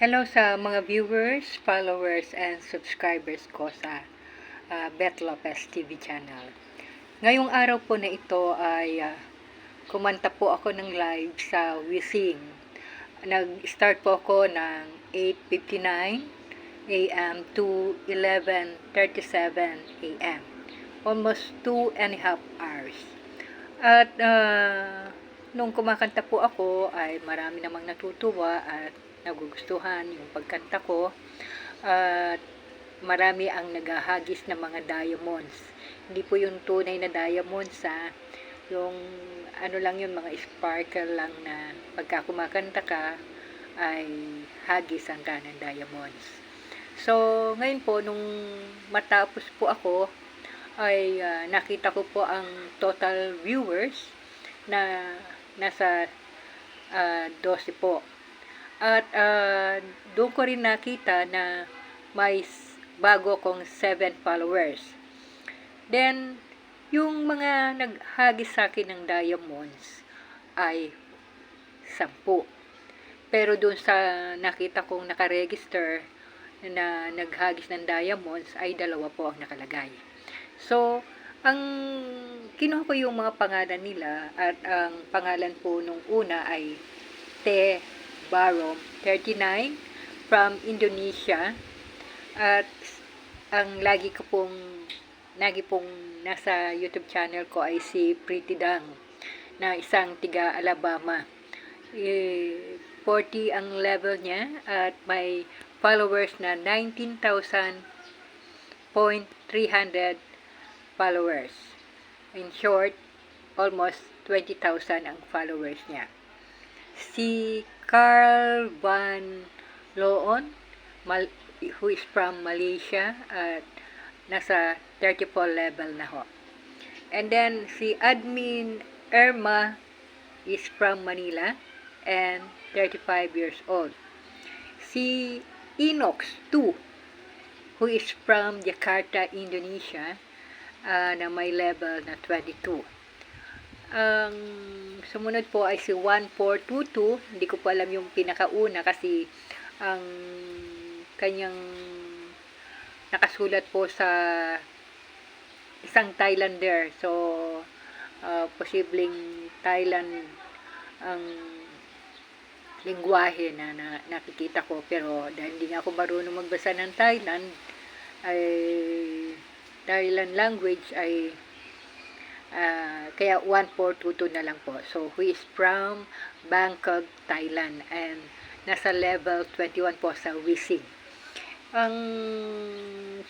Hello sa mga viewers, followers, and subscribers ko sa uh, Bet Lopez TV channel. Ngayong araw po na ito ay uh, kumanta po ako ng live sa Wising. Nag-start po ako ng 8.59 a.m. to 11.37 a.m. Almost 2 and a half hours. At uh, nung kumakanta po ako ay marami namang natutuwa at nagugustuhan yung pagkanta ko. At marami ang naghahagis ng mga diamonds. Hindi po yung tunay na diamonds ha yung ano lang yun mga sparkle lang na pagka kumakanta ka ay hagis ang ka ng diamonds. So ngayon po nung matapos po ako ay uh, nakita ko po ang total viewers na nasa uh, 12 po at uh, doon ko rin nakita na may bago kong 7 followers. Then, yung mga naghagis sa akin ng diamonds ay 10. Pero doon sa nakita kong nakaregister na naghagis ng diamonds ay dalawa po ang nakalagay. So, ang kinuha ko yung mga pangalan nila at ang pangalan po nung una ay Te Barom 39 from Indonesia at ang lagi ko pong lagi pong nasa YouTube channel ko ay si Pretty Dang na isang tiga Alabama. E, 40 ang level niya at may followers na 19,300 followers. In short, almost 20,000 ang followers niya. Si Carl Van Loon, Mal- who is from Malaysia at nasa 34 level na ho. And then si admin Irma is from Manila and 35 years old. Si Inox 2 who is from Jakarta, Indonesia uh, na may level na 22. Ang sumunod po ay si 1422. Hindi ko po alam yung pinakauna kasi ang kanyang nakasulat po sa isang Thailander. So, uh, posibleng Thailand ang lingwahe na, na nakikita ko. Pero dahil hindi nga ako marunong magbasa ng Thailand, ay Thailand language ay uh, kaya 1422 na lang po. So, who is from Bangkok, Thailand and nasa level 21 po sa Wising. Ang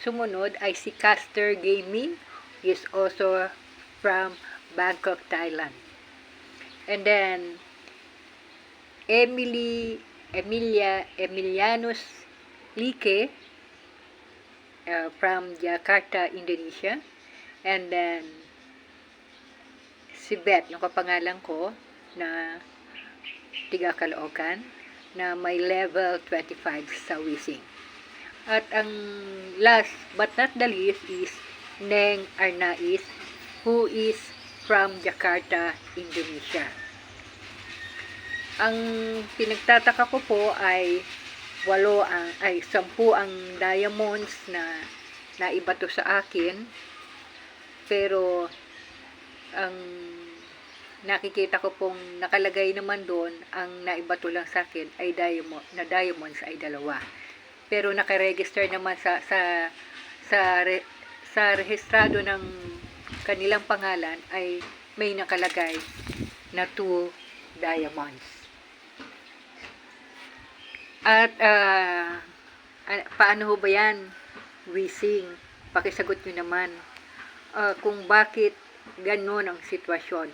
sumunod ay si Caster Gaming is also from Bangkok, Thailand. And then, Emily, Emilia, Emilianus Like uh, from Jakarta, Indonesia. And then, si Beth, yung kapangalan ko, na tiga Caloocan, na may level 25 sa Wising. At ang last but not the least is Neng Arnaiz, who is from Jakarta, Indonesia. Ang pinagtataka ko po ay walo ang ay sampu ang diamonds na naibato sa akin pero ang nakikita ko pong nakalagay naman doon ang naibato lang sa akin ay diamond na diamonds ay dalawa. Pero nakaregister naman sa sa sa re, sa rehistrado ng kanilang pangalan ay may nakalagay na two diamonds. At uh, paano ho ba yan? Wising pakisagot nyo naman. Uh, kung bakit ganon ang sitwasyon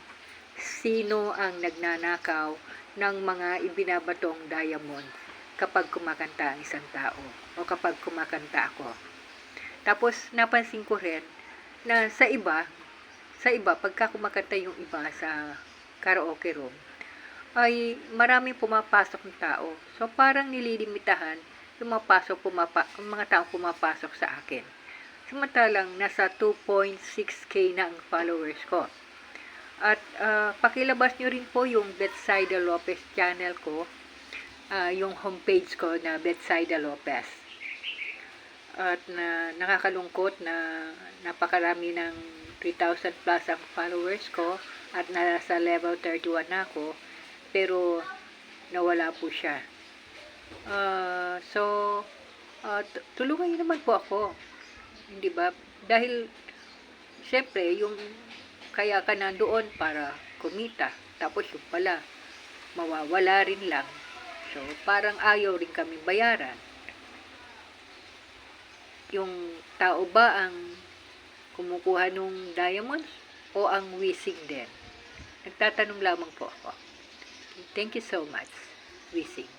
sino ang nagnanakaw ng mga ibinabatong diamond kapag kumakanta ang isang tao o kapag kumakanta ako. Tapos napansin ko rin na sa iba, sa iba pagka kumakanta yung iba sa karaoke room, ay maraming pumapasok ng tao. So, parang nililimitahan yung mapasok, pumapa, ang mga tao pumapasok sa akin. Samantalang nasa 2.6k na ang followers ko. At uh, pakilabas nyo rin po yung Betsaida Lopez channel ko ah, yung homepage ko na Betsaida Lopez. At na nakakalungkot na napakarami ng 3,000 plus ang followers ko at nasa level 31 na ako pero nawala po siya. Ah, so, t- tulungan niyo naman po ako. Hindi ba? Dahil, syempre, yung kaya ka nandoon para kumita. Tapos yung pala, mawawala rin lang. So, parang ayaw rin kami bayaran. Yung tao ba ang kumukuha nung diamonds o ang wisig din? Nagtatanong lamang po ako. Thank you so much, wisig.